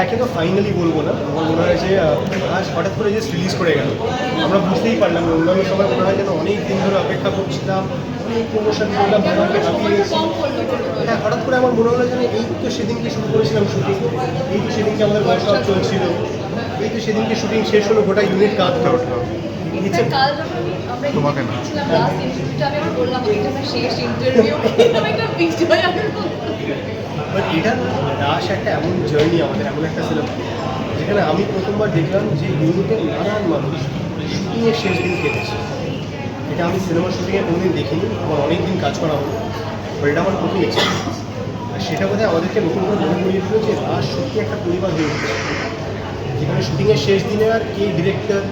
একে তো ফাইনালি বলব না। আমার মনে হয় যে আজ হঠাৎ করে যে রিলিজ করে গেল। আমরা বুঝতেই পারলাম অন্যান্য সময় মনে হয় যেন অনেক দিন ধরে অপেক্ষা করছিলাম অনেক প্রমোশন করলাম হ্যাঁ হঠাৎ করে আমার মনে হলো যেন এই তো সেদিনকে শুরু করেছিলাম শুটিং এই তো সেদিনকে আমাদের ওয়ার্কশপ চলছিল। এই তো সেদিনকে শুটিং শেষ হলো গোটা ইউনিট যখন আমরা তোমাকে না। বাট এটা রাস একটা এমন জার্নি আমাদের, এমন একটা সিনেমা যেখানে আমি প্রথমবার দেখলাম যে ইউনিটের নানান মানুষ শুটিংয়ের শেষ দিন কেটেছে। এটা আমি সিনেমা শুটিংয়ে কোনোদিন দেখিনি, আমার অনেক দিন কাজ করা হলো। বাট এটা আমার প্রথম এক্সপিরিয়েন্স আর সেটা বোধহয় আমাদেরকে নতুন করে মনে করিয়ে দিল যে রাস সত্যি একটা পরিবার হয়ে উঠেছে। যেখানে শুটিংয়ের শেষ দিনে আর কে ডিরেক্টর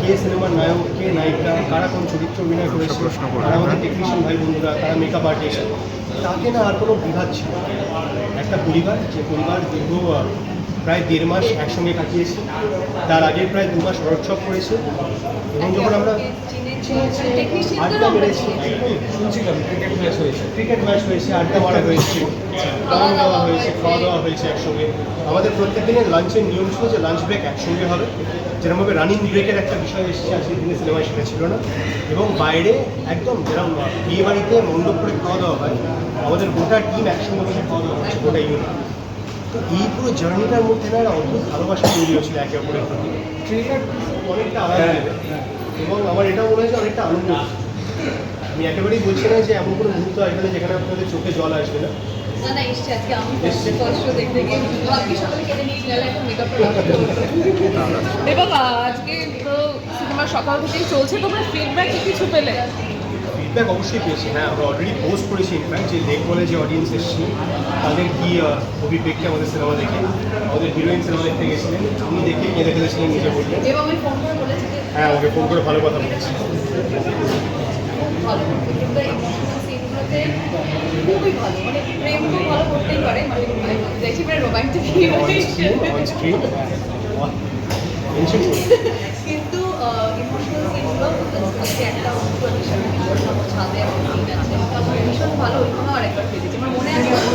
কে সিনেমার নায়ক কে নায়িকা কারা কোন চরিত্র অভিনয় করেছে প্রশ্ন করবে, আমাদের। টেকনিশিয়ান ভাই বন্ধুরা তারা মেকআপ আর্টিস্ট তাকে না আর কোনো বিভাগ ছিল একটা পরিবার যে পরিবার দীর্ঘ প্রায় দেড় মাস একসঙ্গে কাটিয়েছি। তার আগে প্রায় দু মাস ওয়ার্কশপ করেছি। এবং যখন আমরা টেকনিশিয়ানদেরও আড্ডা আমরা মেরেছি শুনছিলাম ক্রিকেট ম্যাচ হয়েছে। ক্রিকেট ম্যাচ হয়েছে আড্ডা মারা হয়েছে গান হয়েছে খাওয়া দাওয়া হয়েছে একসঙ্গে। আমাদের প্রত্যেক দিনের লাঞ্চের নিয়ম ছিল যে লাঞ্চ ব্রেক একসঙ্গে হবে। যেরকমভাবে রানিং ব্রেকের একটা বিষয় এসেছে আজকের দিনে সিনেমায় সেটা ছিল না। এবং বাইরে একদম যেরকম বিয়ে বাড়িতে মণ্ডপ করে খাওয়া দাওয়া হয় আমাদের গোটা টিম একসঙ্গে বসে খাওয়া দাওয়া হচ্ছে গোটা ইউনিট তো এই পুরো জার্নিটার মধ্যে না একটা অদ্ভুত ভালোবাসা তৈরি হয়েছিল একে অপরের প্রতি। ট্রেলার অনেকটা আলাদা এবং আমার এটাও মনে হয়েছে অনেকটা আনন্দ। আমি একেবারেই বলছি না যে এমন কোনো মুহূর্ত আসবে না যেখানে আপনাদের চোখে জল আসবে না। এবং আজকে তো সিনেমা সকাল থেকেই চলছে তোমরা ফিডব্যাক কিছু পেলে? ফিডব্যাক অবশ্যই পেয়েছি। হ্যাঁ আমরা অলরেডি পোস্ট করেছি ইনফ্যাক্ট যে লেক বলে যে অডিয়েন্স এসেছিল তাদের কি অভিব্যক্তি আমাদের সিনেমা দেখে আমাদের হিরোইন সিনেমা দেখতে গেছিলেন উনি দেখে কেঁদে ফেলেছিলেন নিজে আমি যে হ্যাঁ আমাকে ফোন করে ভালো কথা বলেছি। খুবই ভালো। মানে প্রেম তো ভালো করতেই পারে মানে মানে রোমান্টিক স্বাদে ভীষণ ভালো ওইখানেও আরেকবার খেয়েছি। আমার মনে আছে?